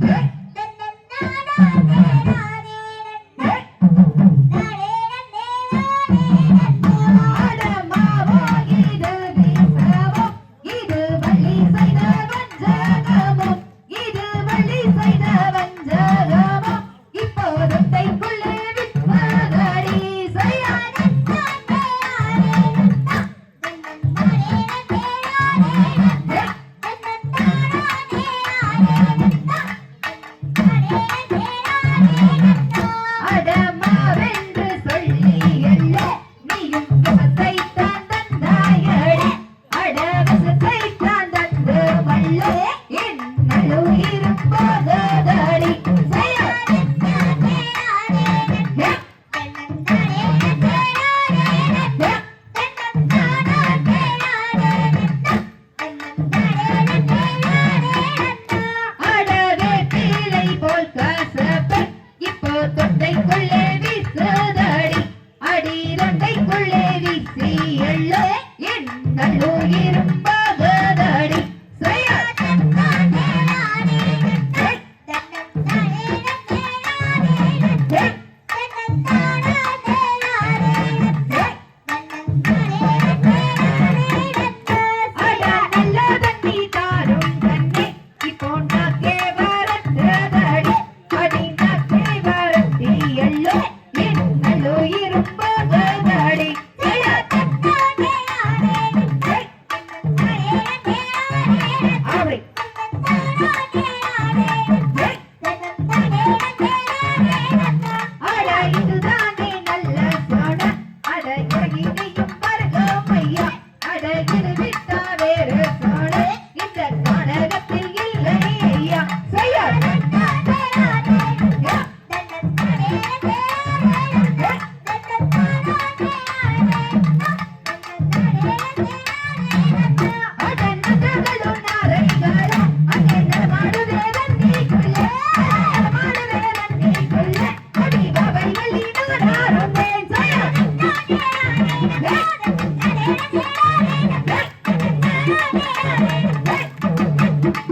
Hey! அடி ரெண்டைக்குள்ளே வீசி எள்ளு. என் நல்லூரிரும்